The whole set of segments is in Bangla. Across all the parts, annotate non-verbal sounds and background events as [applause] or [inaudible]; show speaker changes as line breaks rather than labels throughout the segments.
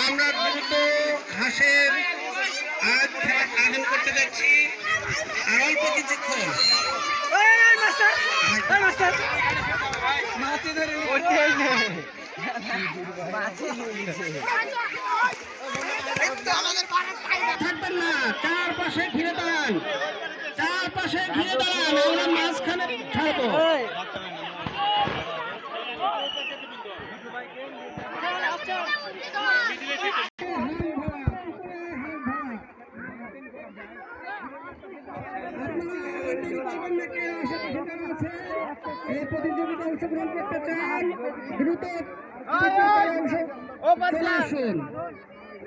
আমরা দ্রুত হাঁসের আজ খেলা আয়োজন করতে যাচ্ছি। আর অল্প কিছুক্ষণ। থাকবেন না। চারপাশে ঘিরে দাঁড়ান। চারপাশে ঘিরে দাঁড়ান আমরা মাঝখানে ছাড়বো এই। প্রতিযোগিতা অংশগ্রহণ করতে চান দ্রুত চলে আসুন।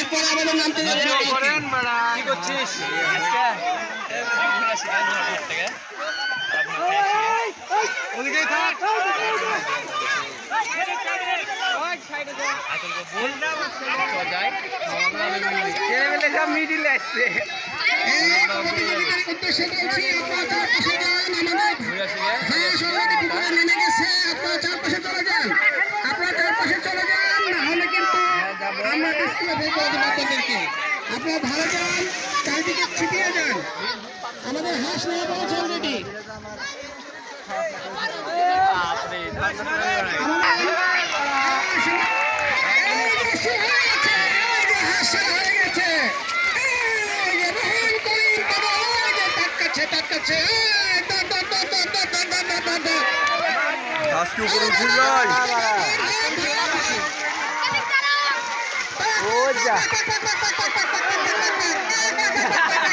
এরপরে আমাদের নামতে যাচ্ছে
কি করছিস? ওদিকেই থাক। মিডিলে আসছে
এই প্রতিযোগিতার উদ্দেশ্যে বলছি আপনারা চারপাশে যান আমাদের হাঁস already পুকুরে নেমে গেছে আপনারা চারপাশে চলে যান আপনারা চারপাশে চলে যান না হলে কিন্তু আমরা ডিসপ্লে বের করে দেবো আপনাদেরকে আপনারা ভালো যান চারিদিকে ছিটিয়ে যান আমাদের হাঁস নিয়ে পৌঁছে অলরেডি
আজকে উপরে উঠে aja. [laughs]